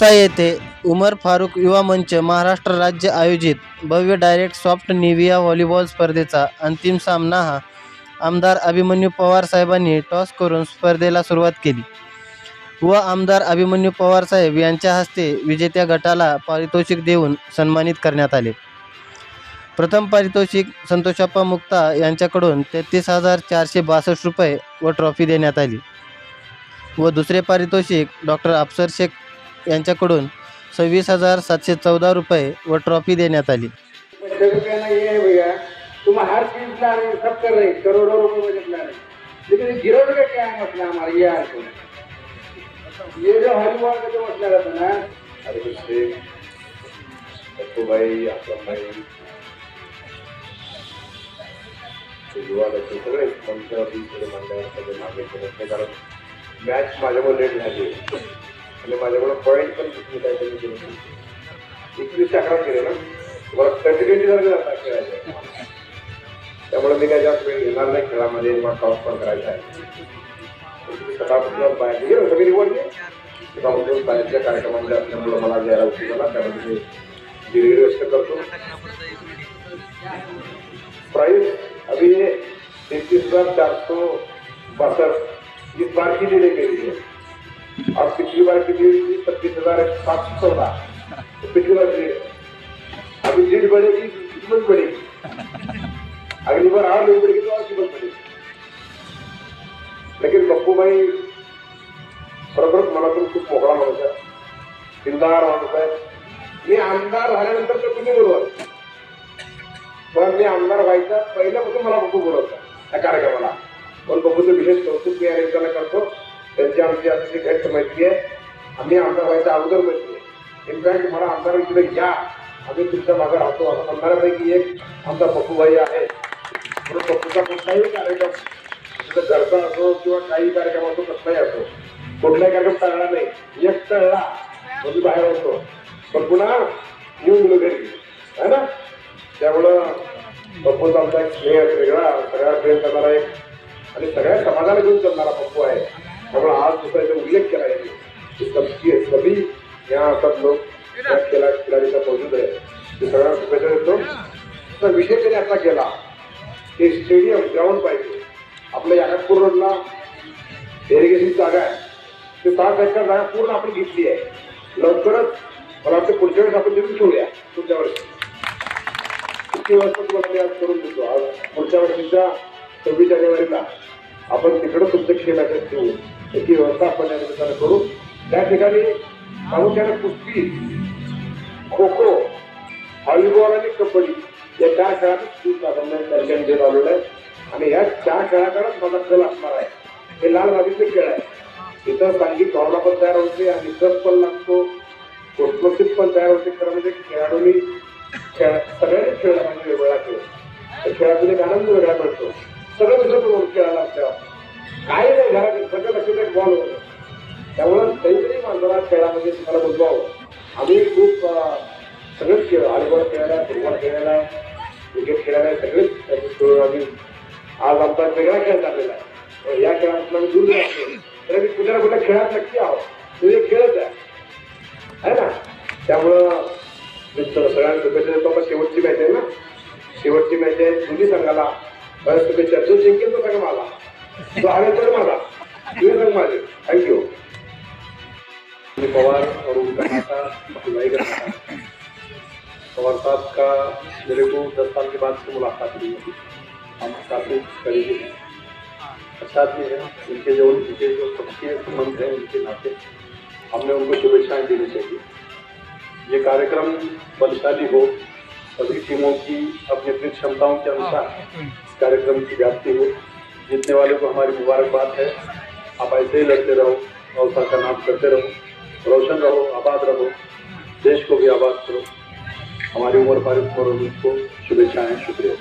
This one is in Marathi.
औसा येथे उमर फारूक युवा मंच महाराष्ट्र राज्य आयोजित भव्य डायरेक्ट सॉफ्ट निविया व्हॉलीबॉल स्पर्धेचा अंतिम सामना हा आमदार अभिमन्यू पवार साहेबांनी टॉस करून स्पर्धेला सुरुवात केली. व आमदार अभिमन्यू पवार साहेब यांच्या हस्ते विजेत्या गटाला पारितोषिक देऊन सन्मानित करण्यात आले. प्रथम पारितोषिक संतोषप्पा मुक्ता यांच्याकडून तेहतीस हजार चारशे बासष्ट रुपये व ट्रॉफी देण्यात आली. व दुसरे पारितोषिक डॉक्टर अफसर शेख यांच्याकडून सव्वीस हजार सातशे चौदा रुपये व ट्रॉफी देण्यात आली. हर चीज ला रहे सब कर रहे करोड़ों रुपए बजट ला रहे लेकिन क्या है मसला हमारा ये ये जो हरिवार का जो मसला रहता ना. अरे पप्पू भाई भाई सगळे. मंडळ सगळे मागे कारण मॅच माझ्यामुळे लेट झाली. आणि माझ्याकडं पॉईंट पण तुम्ही काहीतरी केले एकवीस अकरा केले ना. तुम्हाला कंटिन्युटी झाली आता खेळायचं त्यामुळे मी काय जास्त वेळ घेणार नाही खेळामध्ये मला टॉप पण करायचा आहे. तुम्ही सकाळपासून बाहेर गेलो सगळी निवड सकाळपासून बाहेरच्या कार्यक्रमामध्ये असल्यामुळे मला जायला उशीर झाला. त्यामध्ये मी दिल्ली व्यस्त करतो. प्राइस अभी तैतीस हजार चार सौ बासठ इस बार की दी गई है और पिछली बार की लीड थी छत्तीस हजार सात सौ चौदह तो पिछली बार लीड अभी लीड बढ़ेगी कीमत बढ़ेगी अगली बार और लीड बढ़ेगी तो और कीमत बढ़ेगी लेकिन पप्पू भाई खरोखरच मनातून खूप मोकळा माणूस आहे. दिलदार माणूस आहे. मी आमदार झाल्यानंतर तर तुम्ही बोलवा पण मी आमदार व्हायचा पहिल्यापासून मला बघू बोलवता त्या कार्यक्रमाला. पण बघूचं विशेष कौतुक मी या करतो. त्यांची आमची अतिशय घट्ट मैत्री आहे. आम्ही आमदार व्हायच्या अगोदर मैत्री आहे इनफॅक्ट मला आमदार इकडे या. आम्ही तुमच्या मागे राहतो. असं म्हणणाऱ्यापैकी एक आमचा पप्पूभाई आहे. म्हणून पप्पूचा कुठलाही कार्यक्रम तिथं घरचा असो किंवा काही कार्यक्रम असो कसलाही असो कुठलाही कार्यक्रम टाळला नाही. एक टळला म्हणजे बाहेर होतो. पण पुन्हा येऊन गेलो घरी. है ना? त्यामुळं पप्पूचा आमचा एक स्नेह वेगळा सगळ्या प्रेम करणारा एक आणि सगळ्या समाजाला घेऊन चालणारा पप्पू आहे. यहाँ लोक. लोग खिलाडीचा पोहोचू आहे. ते सगळ्यांना शुभेच्छा देतो. तर विषय त्यांनी आता केला की स्टेडियम ग्राउंड पाहिजे. आपल्या याकापूर रोडला इरिगेशन जागा आहे. ते सात एकर जागा पूर्ण आपण घेतली आहे. लवकरच मला वाटतं पुढच्या वेळेस आपण तिथे ठेवूया पुढच्या वर्षी. किती वाजता तुम्हाला मी आज करून देतो. आज पुढच्या वर्षीच्या सव्वीस जानेवारीला आपण तिकडं तुमचं खेळाचं ठेवू याची व्यवस्था आपण या निमित्तानं करू. त्या ठिकाणी प्रामुख्याने कुस्ती खो खो व्हॉलीबॉल आणि कबड्डी या चार खेळात खूप प्राधान्य दर्शन देत आलेलं आहे. आणि या चार खेळाकडेच माझा कल असणार आहे. हे लाल बाबीचे खेळ आहे. इथं चांगली भावना पण तयार होते आणि रस पण लागतो. कोर्समनशिप पण तयार होते. खरं म्हणजे खेळाडूंनी खेळ सगळ्यांनी खेळला म्हणजे वेगळा खेळ. त्या खेळातून एक आनंद वेगळा मिळतो. सगळं दुसरं खेळायला असल्यावर काही नाही. घरात सगळं लक्ष एक बॉल होतं. त्यामुळं काहीतरी माणसाला खेळामध्ये तुम्हाला बोलवावं आम्ही खूप सगळेच खेळ हॉलीबॉल खेळायला फुटबॉल खेळायला क्रिकेट खेळायला सगळेच खेळ आम्ही आज आमचा वेगळा खेळ चाललेला आहे. या खेळापासून आम्ही दूर असतो आम्ही कुठल्या ना कुठल्या खेळात नक्की आहोत. तुझे खेळच आहे. ना? त्यामुळं मी सगळ्यांना शुभेच्छा देतो. पण शेवटची मॅच आहे ना? शेवटची मॅच आहे दोन्ही संघाला. बऱ्याच शुभेच्छा. जो जिंकेल तो संघ मला तो हवेल तर मला तुम्ही संघ माझे. थँक्यू पवार और उनका नाता भाई का पवार साहब का मेरे को दस साल के बाद से मुलाकात हुई है। हम काफ़ी करीबी हैं। अच्छा भी है, उनके जो उनके जो सबके संबंध है, उनके नाते, हमने उनको शुभेच्छाएँ देनी चाहिए। ये कार्यक्रम बलशाली हो, सभी टीमों की अपनी अपनी क्षमताओं के अनुसार कार्यक्रम की व्याप्ति हो। जीतने वाले को हमारी मुबारकबाद है। आप ऐसे ही लड़ते रहो, और का नाम करते रहो। रोशन रहो आबाद रहो देश को भी आबाद करो हमारी उम्र फारूक और उनको शुभेच्छाएं शुक्रिया